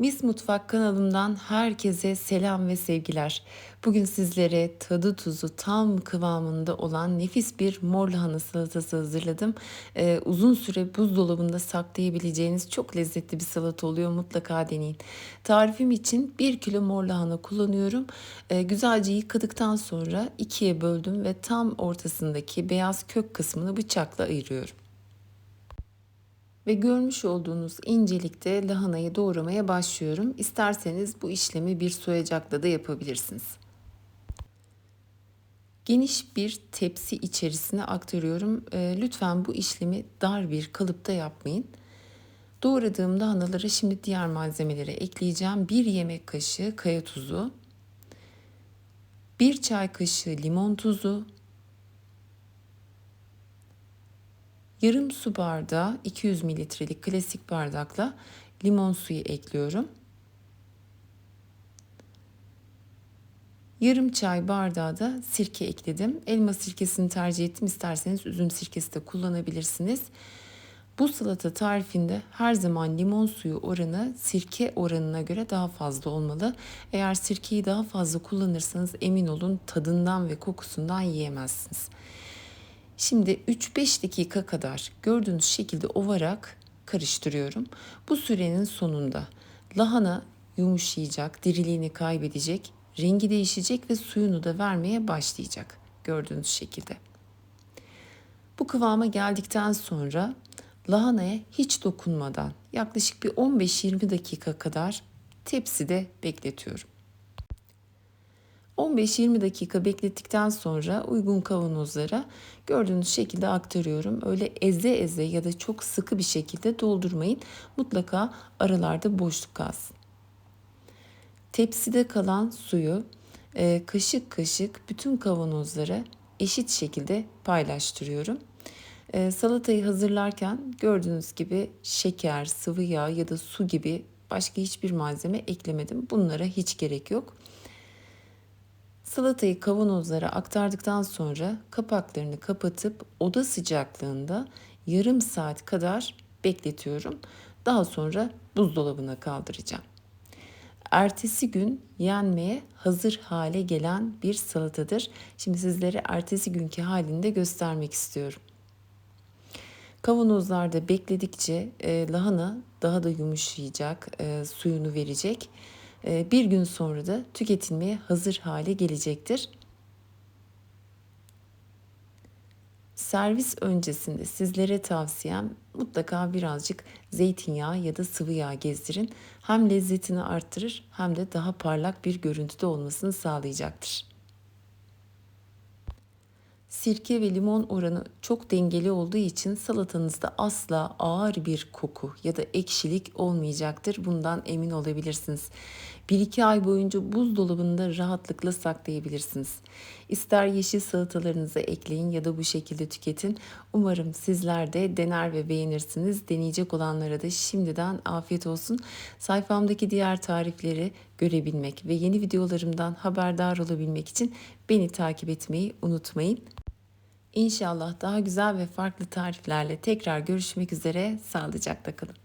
Mis Mutfak kanalımdan herkese selam ve sevgiler. Bugün sizlere tadı tuzu tam kıvamında olan nefis bir mor lahana salatası hazırladım. Ee, uzun süre buzdolabında saklayabileceğiniz çok lezzetli bir salata oluyor. Mutlaka deneyin. Tarifim için 1 kilo mor lahana kullanıyorum. Ee, güzelce yıkadıktan sonra ikiye böldüm ve tam ortasındaki beyaz kök kısmını bıçakla ayırıyorum. Ve görmüş olduğunuz incelikte lahanayı doğramaya başlıyorum. İsterseniz bu işlemi bir soyacakla da yapabilirsiniz. Geniş bir tepsi içerisine aktarıyorum. Ee, lütfen bu işlemi dar bir kalıpta yapmayın. Doğradığım lahanalara şimdi diğer malzemeleri ekleyeceğim. Bir yemek kaşığı kaya tuzu, bir çay kaşığı limon tuzu, Yarım su bardağı 200 mililitrelik klasik bardakla limon suyu ekliyorum. Yarım çay bardağı da sirke ekledim. Elma sirkesini tercih ettim. İsterseniz üzüm sirkesi de kullanabilirsiniz. Bu salata tarifinde her zaman limon suyu oranı sirke oranına göre daha fazla olmalı. Eğer sirkeyi daha fazla kullanırsanız emin olun tadından ve kokusundan yiyemezsiniz. Şimdi 3-5 dakika kadar gördüğünüz şekilde ovarak karıştırıyorum. Bu sürenin sonunda lahana yumuşayacak, diriliğini kaybedecek, rengi değişecek ve suyunu da vermeye başlayacak gördüğünüz şekilde. Bu kıvama geldikten sonra lahanaya hiç dokunmadan yaklaşık bir 15-20 dakika kadar tepside bekletiyorum. 15-20 dakika beklettikten sonra uygun kavanozlara gördüğünüz şekilde aktarıyorum. Öyle eze eze ya da çok sıkı bir şekilde doldurmayın. Mutlaka aralarda boşluk kalsın. Tepside kalan suyu e, kaşık kaşık bütün kavanozlara eşit şekilde paylaştırıyorum. E, salatayı hazırlarken gördüğünüz gibi şeker, sıvı yağ ya da su gibi başka hiçbir malzeme eklemedim. Bunlara hiç gerek yok. Salatayı kavanozlara aktardıktan sonra kapaklarını kapatıp oda sıcaklığında yarım saat kadar bekletiyorum. Daha sonra buzdolabına kaldıracağım. Ertesi gün yenmeye hazır hale gelen bir salatadır. Şimdi sizlere ertesi günkü halini de göstermek istiyorum. Kavanozlarda bekledikçe e, lahana daha da yumuşayacak, e, suyunu verecek bir gün sonra da tüketilmeye hazır hale gelecektir. Servis öncesinde sizlere tavsiyem mutlaka birazcık zeytinyağı ya da sıvı yağ gezdirin. Hem lezzetini arttırır hem de daha parlak bir görüntüde olmasını sağlayacaktır. Sirke ve limon oranı çok dengeli olduğu için salatanızda asla ağır bir koku ya da ekşilik olmayacaktır. Bundan emin olabilirsiniz. 1-2 ay boyunca buzdolabında rahatlıkla saklayabilirsiniz. İster yeşil salatalarınıza ekleyin ya da bu şekilde tüketin. Umarım sizler de dener ve beğenirsiniz. Deneyecek olanlara da şimdiden afiyet olsun. Sayfamdaki diğer tarifleri görebilmek ve yeni videolarımdan haberdar olabilmek için beni takip etmeyi unutmayın. İnşallah daha güzel ve farklı tariflerle tekrar görüşmek üzere. Sağlıcakla kalın.